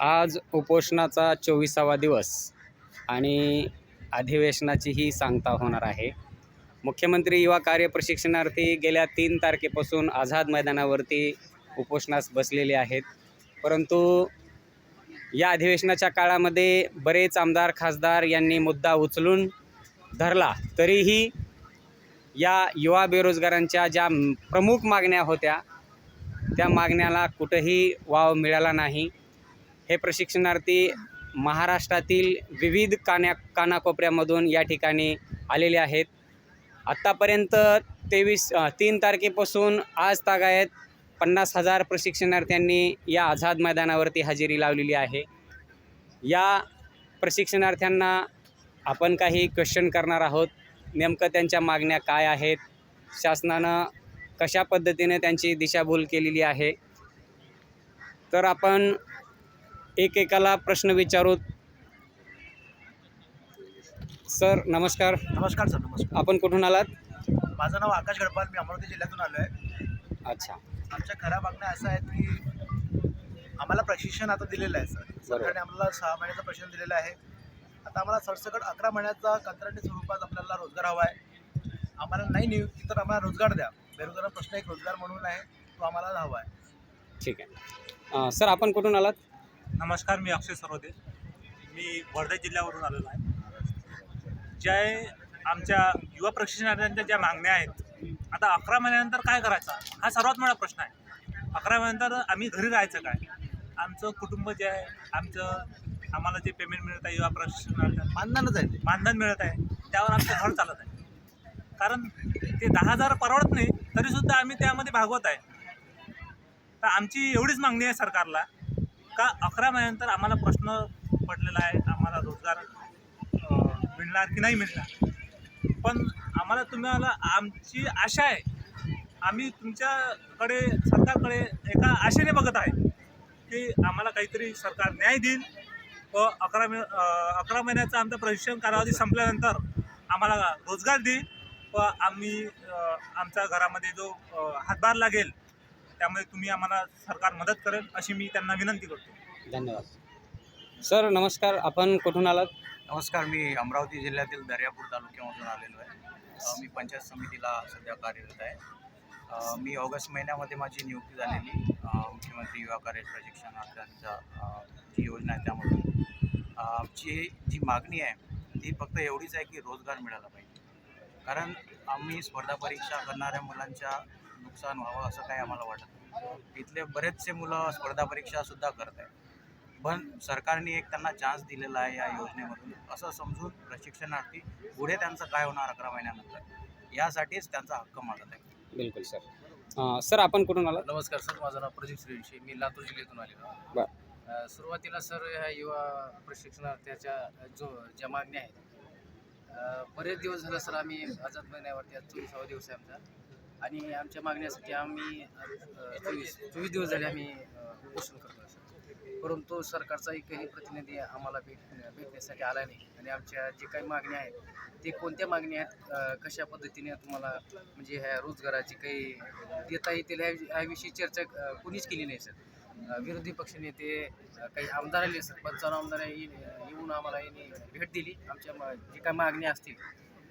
आज उपोषणाचा चोवीसावा दिवस आणि अधिवेशनाचीही सांगता होणार आहे. मुख्यमंत्री युवा कार्य प्रशिक्षणार्थी गेल्या तीन तारखेपासून आझाद मैदानावरती उपोषणास बसलेले आहेत. परंतु या अधिवेशनाच्या काळामध्ये बरेच आमदार खासदार यांनी मुद्दा उचलून धरला तरीही या युवा बेरोजगारांच्या ज्या प्रमुख मागण्या होत्या त्या मागण्याला कुठंही वाव मिळाला नाही. हे प्रशिक्षणार्थी महाराष्ट्रातील विविध कान्या कानाकोपऱ्यामधून या ठिकाणी आलेले आहेत. आत्तापर्यंत तेवीस तीन तारखेपासून आज तागायत पन्नास हजार प्रशिक्षणार्थ्यांनी या आझाद मैदानावरती हजेरी लावलेली आहे. या प्रशिक्षणार्थ्यांना आपण काही क्वेश्चन करणार आहोत. नेमकं त्यांच्या मागण्या काय आहेत? शासनानं कशा पद्धतीने त्यांची दिशाभूल केलेली आहे? तर आपण एकेकाला प्रश्न विचारूत सर नमस्कार. नमस्कार सर नमस्कार. आपण कुठून आलात? माझं नाव आकाश गडपाल मी अमरावती जिल्ह्यातून आलो आहे अच्छा. आमच्या खऱ्या मागण्या असं आहेत की आम्हाला प्रशिक्षण आता दिलेलं आहे सर. सरकारने आम्हाला सहा महिन्याचं प्रशिक्षण दिलेलं आहे. आता आम्हाला सरसकट अकरा महिन्याचा कंत्राटी स्वरूपात आपल्याला रोजगार हवा आहे. आम्हाला नाही नियुक्ती तर आम्हाला रोजगार द्या. बेरोजगार प्रश्न एक रोजगार म्हणून आहे तो आम्हाला हवा आहे. ठीक आहे. अं, सर आपण कुठून आलात? नमस्कार मी अक्षय सरोदे. मी वर्धा जिल्ह्यावरून आलेलो आहे. ज्या आमच्या युवा प्रशिक्षणार्थ्यांच्या ज्या मागण्या आहेत आता अकरा महिन्यानंतर काय करायचं? हा सर्वात मोठा प्रश्न आहे. अकरा महिन्यानंतर आम्ही घरी राहायचं काय? आमचं कुटुंब जे आहे आमचं आम्हाला जे पेमेंट मिळत आहे युवा प्रशिक्षणार्थ्यांना मानधनच आहे मानधन मिळत आहे त्यावर आमचं घर चालत आहे. कारण ते दहा हजार परवडत नाही तरीसुद्धा आम्ही त्यामध्ये भागवत आहे. तर आमची एवढीच मागणी आहे सरकारला का अकरा महिन्यानंतर आम्हाला प्रश्न पडलेला आहे आम्हाला रोजगार मिळणार की नाही मिळणार? पण आम्हाला तुम्हाला आमची आशा आहे आम्ही तुमच्याकडे सरकारकडे एका आशेने बघत आहे की आम्हाला काहीतरी सरकार न्याय देईल व अकरा महि अकरा महिन्याचा आमचा प्रशिक्षण कालावधी संपल्यानंतर आम्हाला रोजगार देईल व आम्ही आमच्या घरामध्ये जो हातभार लागेल त्यामुळे तुम्ही आम्हाला सरकार मदत करेल अशी मी त्यांना विनंती करतो. धन्यवाद. सर नमस्कार. आपण कुठून आलात? नमस्कार मी अमरावती जिल्ह्यातील दर्यापूर तालुक्यामधून आलेलो आहे. मी पंचायत समितीला सध्या कार्यरत आहे. मी ऑगस्ट महिन्यामध्ये माझी नियुक्ती झालेली. मुख्यमंत्री युवा कार्य प्रशिक्षणार्थ्यांचा अ, जी योजना आहे त्यामधून. आमची जी मागणी आहे ती फक्त एवढीच आहे की रोजगार मिळाला पाहिजे. कारण आम्ही स्पर्धा परीक्षा करणाऱ्या मुलांच्या नुकसान व्हावं असं काही आम्हाला वाटत नाही. इथले बरेचसे मुलं स्पर्धा परीक्षासुद्धा करत आहेत. पण सरकारने एक त्यांना चान्स दिलेला आहे या योजनेमधून. असं समजून प्रशिक्षणार्थी पुढे त्यांचं काय होणार अकरा महिन्यानंतर यासाठीच त्यांचा हक्क मागत आहे बिलकुल सर. सर आपण कुठून आलात? नमस्कार सर. माझं नाव प्रदीप सूर्यवंशी मी लातूर जिल्ह्यातून आलेलो. बर. सुरुवातीला सर ह्या युवा प्रशिक्षणार्थ्याच्या जो ज्या मागण्या आहेत बरेच दिवस झालं सर आम्ही आझाद महिन्यावरती आज चोवीसावा दिवस आहे आमचा. आणि आमच्या मागण्यासाठी आम्ही चोवीस चोवीस दिवस झाले आम्ही उपोषण करतो सर परंतु सरकारचा एकही प्रतिनिधी आम्हाला भेट भेटण्यासाठी आला नाही. आणि आमच्या जे काही मागण्या आहेत ते कोणत्या मागण्या आहेत कशा पद्धतीने तुम्हाला म्हणजे ह्या रोजगाराची काही देता येतील ह्या ह्याविषयी चर्चा कोणीच कुणीच केली नाही सर. विरोधी पक्षनेते काही आमदार आले सर पंचावन्न आमदार येऊन आम्हाला यांनी भेट दिली. आमच्या मा- जे काही मागण्या असतील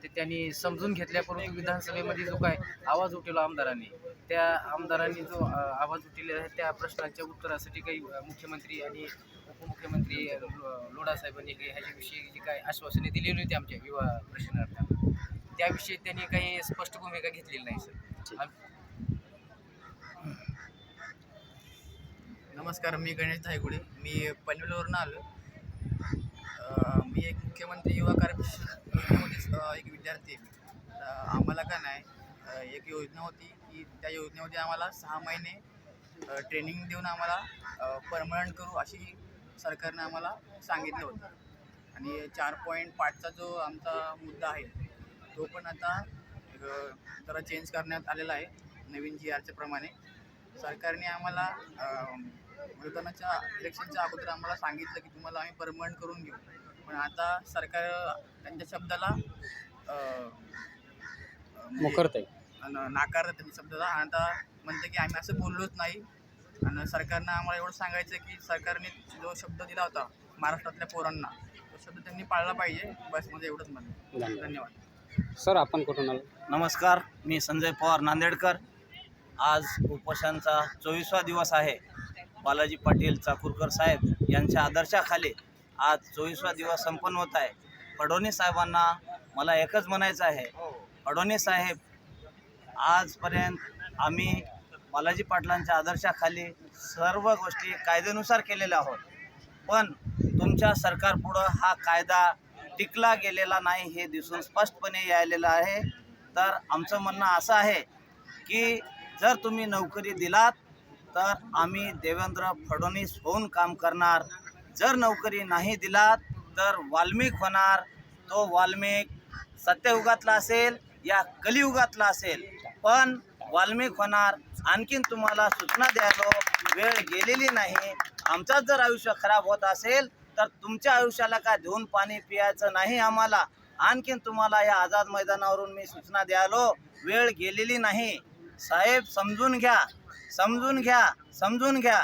ते त्यांनी समजून घेतल्या विधानसभेमध्ये जो काय आवाज उठवला आमदारांनी त्या आमदारांनी जो आवाज उठवलेला आहे त्या प्रश्नाच्या उत्तरासाठी काही मुख्यमंत्री आणि उपमुख्यमंत्री अ, लो- काही ह्याच्याविषयी जी काही आश्वासने दिलेली होती आमच्या युवा प्रश्नार्थांना त्याविषयी त्यांनी काही स्पष्ट भूमिका घेतलेली नाही सर. नमस्कार मी गणेश धायगुडे. मी पनवेलवरून आलो मी एक मुख्यमंत्री युवा कार्यक्रम एक विद्यार्थी आहे तर आम्हाला का नाही एक योजना होती की त्या योजनेमध्ये आम्हाला सहा महिने ट्रेनिंग देऊन आम्हाला परमनंट करू अशी सरकारने आम्हाला सांगितलं होतं. आणि चार पॉईंट पाचचा जो आमचा मुद्दा आहे तो पण आता जरा चेंज करण्यात आलेला आहे नवीन जी आरच्या प्रमाणे. सरकारने आम्हाला मतदानाच्या इलेक्शनच्या अगोदर आम्हाला सांगितलं की तुम्हाला आम्ही परमनंट करून घेऊ. पण आता सरकार त्यांच्या शब्दाला अ, म्हणजे मुखरत आहे न- नाकारलं त्यांच्या शब्दाला आणि आता म्हणतं की आम्ही असं बोललोच नाही. आणि सरकारनं आम्हाला एवढं सांगायचं की सरकारने जो शब्द दिला होता महाराष्ट्रातल्या पोरांना तो शब्द त्यांनी पाळला पाहिजे. बस माझं एवढंच म्हणणं. धन्यवाद. धन्यवाद. सर आपण कुठून आलो? नमस्कार मी संजय पवार नांदेडकर. आज उपोषणचा चोवीसवा दिवस आहे. बालाजी पाटील चाकूरकर साहेब यांच्या आदर्शाखाली आज चोवीसवा दिवस संपन्न होत आहे. फडणवीस साहेबांना मला एकच म्हणायचं आहे. फडणवीस साहेब आजपर्यंत आम्ही बालाजी पाटलांच्या आदर्शाखाली सर्व गोष्टी कायद्यानुसार केलेल्या आहोत. पण तुमच्या सरकारपुढं हा कायदा टिकला गेलेला नाही हे दिसून स्पष्टपणे यायलेलं आहे. तर आमचं म्हणणं असं आहे की जर तुम्ही नोकरी दिलात तर आम्ही देवेंद्र फडणवीस होऊन काम करणार. जर नोकरी नाही दिलात तर वाल्मिक होणार तो वाल्मिक सत्ययुगातला असेल या कलियुगातला असेल. पण वाल्मिक होणार आणखीन तुम्हाला सूचना द्यायलो वेळ गेलेली नाही. आमचाच जर आयुष्य खराब होत असेल तर तुमच्या आयुष्याला काय धुवून पाणी पियायचं नाही आम्हाला. आणखीन तुम्हाला या आझाद मैदानावरून मी सूचना द्यायलो वेळ गेलेली नाही. साहेब समजून घ्या समजून घ्या समजून घ्या.